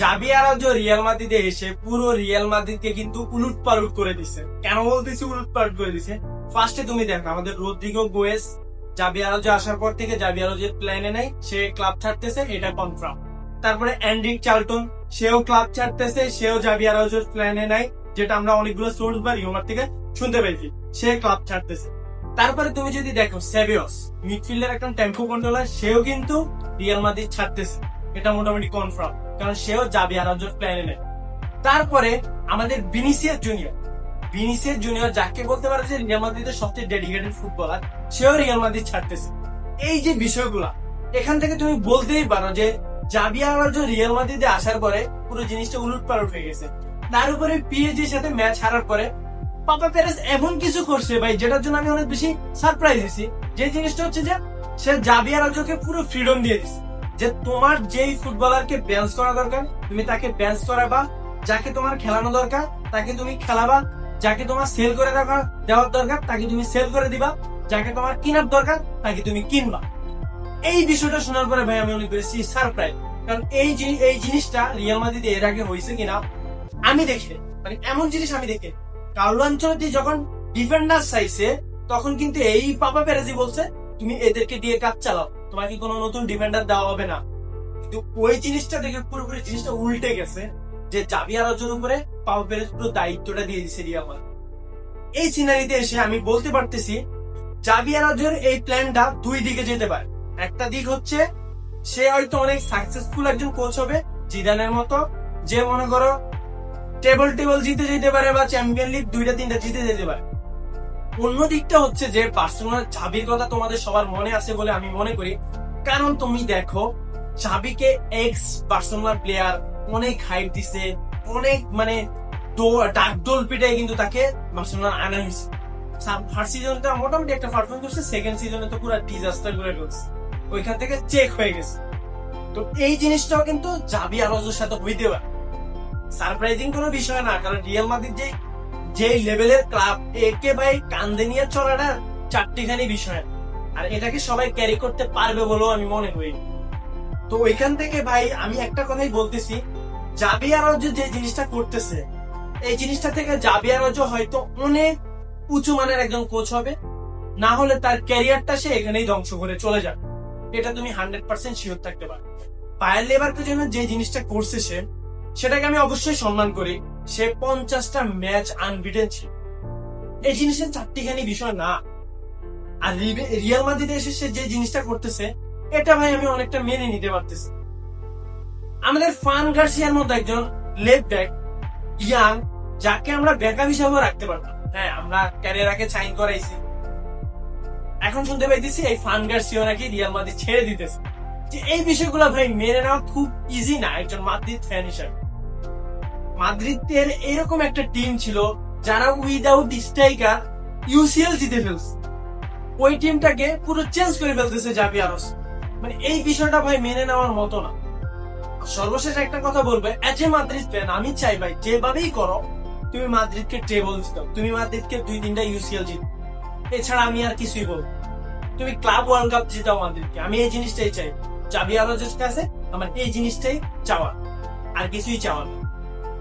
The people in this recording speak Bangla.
জাবি আরাজো রিয়াল মাদ্রিদে এসে পুরো রিয়াল মাদ্রিদকে কিন্তু উলুট পালুট করে দিছে। কেন বলতেছি উলুট পালুট করে দিছে? ফার্স্টে তুমি দেখো, আমাদের রদ্রিগো গোয়েস জাবি আরাজো আসার পর থেকে জাবি আরাজোর প্ল্যানে নাই, সে ক্লাব ছাড়তেছে, এটা কনফার্ম তারপরে অ্যান্ড্রিক চার্লটন সেও ক্লাব ছাড়তেছে, সেও জাবি আরাজোর প্ল্যানে নাই, যেটা আমরা অনেকগুলো সোর্স বা রিউমার থেকে শুনতে পেয়েছি, সে ক্লাব ছাড়তেছে। তারপরে তুমি যদি দেখো সেভিয়স মিডফিল্ডের একটা টেম্পো কন্ট্রোলার সেও কিন্তু রিয়াল মাদ্রিদ ছাড়তেছে। এটা মোটামুটি কনফার্ম কারণ সেও যাবে আরামজোর প্ল্যানে নেই তারপরে আমাদের বিনিসিয়াস জুনিয়র বিনিসিয়াস জুনিয়র যাকে বলতে পারে যে রিয়াল মাদ্রিদের সবচেয়ে ডেডিকেটেড ফুটবলার সেও রিয়াল মাদ্রিদ ছাড়তেছে। এই যে বিষয়গুলা, এখান থেকে তুমি বলতেই পারো যে জাবি রিয়াল মাদ্রিদে আসার পরে পুরো জিনিসটা উলট পালট হয়ে গেছে। তার উপরে পিএসজির সাথে ম্যাচ হারার পরে পাপা পেরেস এমন কিছু করছে ভাই, যেটার জন্য আমি অনেক বেশি সারপ্রাইজ হয়েছি। যে জিনিসটা হচ্ছে যে সে জাবি আরামজোকে পুরো ফ্রিডম দিয়ে দিচ্ছে যে তোমার যেই ফুটবলারকে বেঞ্চ করা দরকার, তুমি তাকে ব্যান্স করাবা, যাকে তোমার খেলানো দরকার, তাকে তুমি খেলাবা, যাকে তোমার সেল করে দেওয়া, দেওয়ার দরকার, তাকে তুমি সেল করে দিবা, যাকে তোমার কিনার দরকার, তাকে তুমি কিনবা। এই বিষয়টা শোনার পরে ভাই আমি অনেক বেশি সারপ্রাইজ কারণ এই এই জিনিসটা রিয়াল মাদ্রিদে এর আগে হয়েছে কিনা, আমি দেখে মানে এমন জিনিস আমি দেখে কার্লো আঞ্চলতি যখন ডিফেন্ডার চাইছে, তখন কিন্তু এই পাপা পেরেজি বলছে, তুমি এদেরকে দিয়ে কাজ চালাও। তোমাকে কোনো নতুন ডিফেন্ডার দেওয়া হবে না। কিন্তু ওই জিনিসটা দেখে পুরোপুরি জিনিসটা উল্টে গেছে, যে চাবি আলোচনা পাপা পেরেজ পুরো দায়িত্বটা দিয়ে দিছে রিয়াল মাদ্রিদ। এই সিনারিতে এসে আমি বলতে পারতেছি জাবি আরাজোর এই প্ল্যানটা দুই দিকে যেতে পারে। একটা দিক হচ্ছে, সে হয়তো অনেক সাকসেসফুল একজন কোচ হবে, জিদানের মতো, যে মনে করো টেবল টেবল জিতে যেতে পারে বা চ্যাম্পিয়ন লিগ দুইটা, তিনটা জিতে যেতে পারে। অন্য দিকটা হচ্ছে যে পার্সোনাল চাবির কথা তোমাদের সবার মনে আছে বলে আমি মনে করি। কারণ তুমি দেখো, চাবিকে এক্স পার্সোনাল প্লেয়ার অনেক হাইপ দিছে, অনেক মানে কিন্তু তাকে আনা হয়েছে ফার্স্ট মোটামুটি একটা পারফর্ম করছে সেকেন্ড সিজনে তো পুরো ডিজাস্টার করে ওইখান থেকে চেক হয়ে গেছে। তো এই জিনিসটাও কিন্তু জাবি আলোচনার সাথে হইতে পারে। সারপ্রাইজিং কোনো বিষয় না, কারণ রিয়াল মাদ্রিদ যে যে লেভেলের ক্লাব একে ভাই কান্দে নিয়ে চলাটা চারটিখানি বিষয়। আর এটাকে সবাই ক্যারি করতে পারবে বলেও আমি মনে করি। তো ওইখান থেকে ভাই আমি একটা কথাই বলতেছি জাবি আরজ যে জিনিসটা করতেছে, এই জিনিসটা থেকে জাবি আরজ হয়তো অনেক উঁচু মানের একজন কোচ হবে, না হলে তার ক্যারিয়ারটা সে এখানেই ধ্বংস করে চলে যাবে। এটা তুমি হান্ড্রেড পার্সেন্ট শিওর থাকতে পারো। পায়ের লেবারকে জন্য যে জিনিসটা করছে সে, সেটাকে আমি অবশ্যই সম্মান করি। সে পঞ্চাশটা ম্যাচ আনবিটেন ছিল। এই জিনিসের চারটিখানি বিষয় না। আর রিয়াল মাদ্রিদে এসে সে যে জিনিসটা করতেছে, এটা ভাই আমি অনেকটা মেনে নিতে পারতেছি। আমাদের ফান গার্সিয়ার মতো একজন লেফট ব্যাক ইয়াং যাকে আমরা ব্যাকআপ হিসাবেও রাখতে পারতাম। হ্যাঁ আমরা ক্যারিয়ারাকে সাইন করাইছি। এখন শুনতে পাইতেছি এই ফান গার্সিয়া নাকি রিয়াল মাদ্রিদ ছেড়ে দিতেছে। যে এই বিষয়গুলো ভাই মেনে নেওয়া খুব ইজি না, একজন মাদ্রিদ ফ্যান হিসাবে। মাদ্রিদের এরকম একটা টিম ছিল যারা উইদাউট স্ট্রাইকার ইউসিএল জিতে ফেলছে। ওই টিমটাকে পুরো চেঞ্জ করে ফেলতেছে জাবি আরস মানে এই বিষয়টা ভাই মেনে নেওয়ার মতো না। সর্বশেষ একটা কথা বলব এজ এ মাদ্রিদ ফ্যান আমি চাই ভাই, যেভাবেই করো, তুমি মাদ্রিদকে টেবল দাও। তুমি মাদ্রিদকে দুই তিনটা ইউসিএল জিত। এছাড়া আমি আর কিছুই বলব তুমি ক্লাব ওয়ার্ল্ড কাপ জিতাও মাদ্রিদকে। আমি এই জিনিসটাই চাই। চাবি আলোচের কাছে আমার এই জিনিসটাই চাওয়া। আর কিছুই চাওয়া না।